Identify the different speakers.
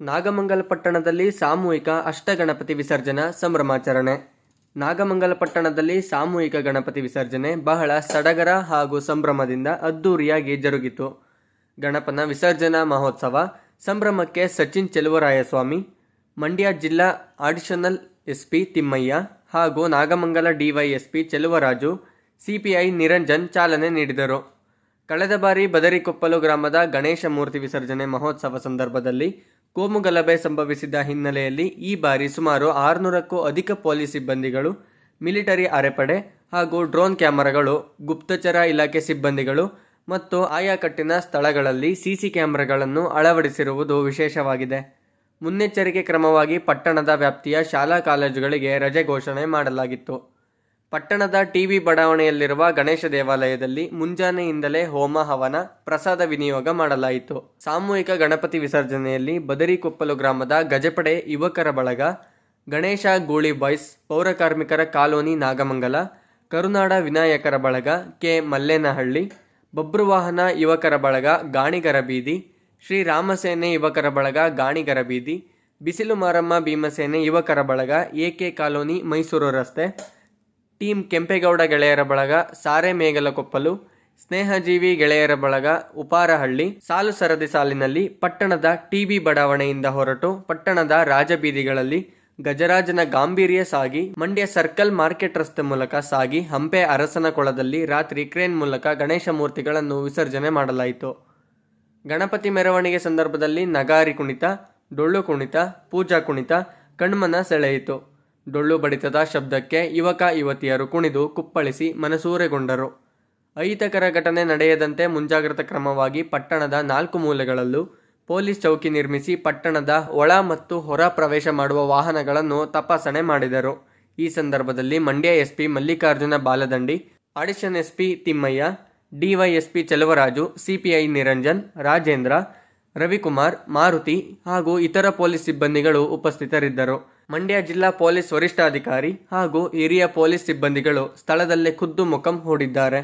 Speaker 1: ನಾಗಮಂಗಲ ಪಟ್ಟಣದಲ್ಲಿ ಸಾಮೂಹಿಕ ಅಷ್ಟಗಣಪತಿ ವಿಸರ್ಜನಾ ಸಂಭ್ರಮಾಚರಣೆ. ನಾಗಮಂಗಲ ಪಟ್ಟಣದಲ್ಲಿ ಸಾಮೂಹಿಕ ಗಣಪತಿ ವಿಸರ್ಜನೆ ಬಹಳ ಸಡಗರ ಹಾಗೂ ಸಂಭ್ರಮದಿಂದ ಅದ್ದೂರಿಯಾಗಿ ಜರುಗಿತು. ಗಣಪನ ವಿಸರ್ಜನಾ ಮಹೋತ್ಸವ, ಸಂಭ್ರಮಕ್ಕೆ ಸಚಿನ್ ಚೆಲುವರಾಯಸ್ವಾಮಿ, ಮಂಡ್ಯ ಜಿಲ್ಲಾ ಅಡಿಷನಲ್ ಎಸ್ಪಿ ತಿಮ್ಮಯ್ಯ ಹಾಗೂ ನಾಗಮಂಗಲ ಡಿವೈಎಸ್ಪಿ ಚೆಲುವರಾಜು, ಸಿಪಿಐ ನಿರಂಜನ್ ಚಾಲನೆ ನೀಡಿದರು. ಕಳೆದ ಬಾರಿ ಬದರಿಕೊಪ್ಪಲು ಗ್ರಾಮದ ಗಣೇಶ ಮೂರ್ತಿ ವಿಸರ್ಜನೆ ಮಹೋತ್ಸವ ಸಂದರ್ಭದಲ್ಲಿ ಕೋಮು ಗಲಭೆ ಸಂಭವಿಸಿದ ಹಿನ್ನೆಲೆಯಲ್ಲಿ ಈ ಬಾರಿ ಸುಮಾರು ಆರುನೂರಕ್ಕೂ ಅಧಿಕ ಪೊಲೀಸ್ ಸಿಬ್ಬಂದಿಗಳು, ಮಿಲಿಟರಿ ಅರೆಪಡೆ ಹಾಗೂ ಡ್ರೋನ್ ಕ್ಯಾಮೆರಾಗಳು, ಗುಪ್ತಚರ ಇಲಾಖೆ ಸಿಬ್ಬಂದಿಗಳು ಮತ್ತು ಆಯಾ ಕಟ್ಟಿನ ಸ್ಥಳಗಳಲ್ಲಿ ಸಿಸಿ ಕ್ಯಾಮೆರಾಗಳನ್ನು ಅಳವಡಿಸಿರುವುದು ವಿಶೇಷವಾಗಿದೆ. ಮುನ್ನೆಚ್ಚರಿಕೆ ಕ್ರಮವಾಗಿ ಪಟ್ಟಣದ ವ್ಯಾಪ್ತಿಯ ಶಾಲಾ ಕಾಲೇಜುಗಳಿಗೆ ರಜೆ ಘೋಷಣೆ ಮಾಡಲಾಗಿತ್ತು. ಪಟ್ಟಣದ ಟಿವಿ ಬಡಾವಣೆಯಲ್ಲಿರುವ ಗಣೇಶ ದೇವಾಲಯದಲ್ಲಿ ಮುಂಜಾನೆಯಿಂದಲೇ ಹೋಮ ಹವನ, ಪ್ರಸಾದ ವಿನಿಯೋಗ ಮಾಡಲಾಯಿತು. ಸಾಮೂಹಿಕ ಗಣಪತಿ ವಿಸರ್ಜನೆಯಲ್ಲಿ ಬದರಿಕೊಪ್ಪಲು ಗ್ರಾಮದ ಗಜಪಡೆ, ಯುವಕರ ಬಳಗ, ಗಣೇಶ ಗೂಳಿ ಬಾಯ್ಸ್ ಪೌರಕಾರ್ಮಿಕರ ಕಾಲೋನಿ ನಾಗಮಂಗಲ, ಕರುನಾಡ ವಿನಾಯಕರ ಬಳಗ ಕೆ. ಮಲ್ಲೇನಹಳ್ಳಿ ಬಬ್ರುವಾಹನ ಯುವಕರ ಬಳಗ ಗಾಣಿಗರ ಬೀದಿ ಶ್ರೀರಾಮಸೇನೆ ಯುವಕರ ಬಳಗ ಗಾಣಿಗರ ಬೀದಿ, ಬಿಸಿಲು ಮಾರಮ್ಮ ಭೀಮಸೇನೆ ಯುವಕರ ಬಳಗ ಎಕೆ ಕಾಲೋನಿ ಮೈಸೂರು ರಸ್ತೆ ಟೀಮ್ ಕೆಂಪೇಗೌಡ ಗೆಳೆಯರ ಬಳಗ ಸಾರೆ ಮೇಗಲಕೊಪ್ಪಲು ಸ್ನೇಹಜೀವಿ ಗೆಳೆಯರ ಬಳಗ ಉಪಾರಹಳ್ಳಿ, ಸಾಲು ಸರದಿ ಸಾಲಿನಲ್ಲಿ ಪಟ್ಟಣದ ಟಿಬಿ ಬಡಾವಣೆಯಿಂದ ಹೊರಟು ಪಟ್ಟಣದ ರಾಜಬೀದಿಗಳಲ್ಲಿ ಗಜರಾಜನ ಗಾಂಭೀರ್ಯ ಸಾಗಿ, ಮಂಡ್ಯ ಸರ್ಕಲ್ ಮಾರ್ಕೆಟ್ ರಸ್ತೆ ಮೂಲಕ ಸಾಗಿ, ಹಂಪೆ ಅರಸನ ಕೊಳದಲ್ಲಿ ರಾತ್ರಿ ಕ್ರೇನ್ ಮೂಲಕ ಗಣೇಶ ಮೂರ್ತಿಗಳನ್ನು ವಿಸರ್ಜನೆ ಮಾಡಲಾಯಿತು. ಗಣಪತಿ ಮೆರವಣಿಗೆ ಸಂದರ್ಭದಲ್ಲಿ ನಗಾರಿ ಕುಣಿತ, ಡೊಳ್ಳು ಕುಣಿತ, ಪೂಜಾ ಕುಣಿತ, ಕಣ್ಮನ ಸೆಳೆಯಿತು. ಡೊಳ್ಳು ಬಡಿತದ ಶಬ್ದಕ್ಕೆ ಯುವಕ ಯುವತಿಯರು ಕುಣಿದು ಕುಪ್ಪಳಿಸಿ ಮನಸೂರೆಗೊಂಡರು. ಅಹಿತಕರ ಘಟನೆ ನಡೆಯದಂತೆ ಮುಂಜಾಗ್ರತಾ ಕ್ರಮವಾಗಿ ಪಟ್ಟಣದ ನಾಲ್ಕು ಮೂಲೆಗಳಲ್ಲೂ ಪೊಲೀಸ್ ಚೌಕಿ ನಿರ್ಮಿಸಿ ಪಟ್ಟಣದ ಒಳ ಮತ್ತು ಹೊರ ಪ್ರವೇಶ ಮಾಡುವ ವಾಹನಗಳನ್ನು ತಪಾಸಣೆ ಮಾಡಿದರು. ಈ ಸಂದರ್ಭದಲ್ಲಿ Mandya SP Mallikarjuna Baladandi, addition SP Thimmaiah, DYSP Cheluvaraju, CPI Niranjan, Rajendra Ravikumar, Maruti ಹಾಗೂ ಇತರ ಪೊಲೀಸ್ ಸಿಬ್ಬಂದಿಗಳು ಉಪಸ್ಥಿತರಿದ್ದರು. ಮಂಡ್ಯ ಜಿಲ್ಲಾ ಪೊಲೀಸ್ ವರಿಷ್ಠಾಧಿಕಾರಿ ಹಾಗೂ ಹಿರಿಯ ಪೊಲೀಸ್ ಸಿಬ್ಬಂದಿಗಳು ಸ್ಥಳದಲ್ಲೇ ಖುದ್ದು ಮುಖಂ ಹೂಡಿದ್ದಾರೆ.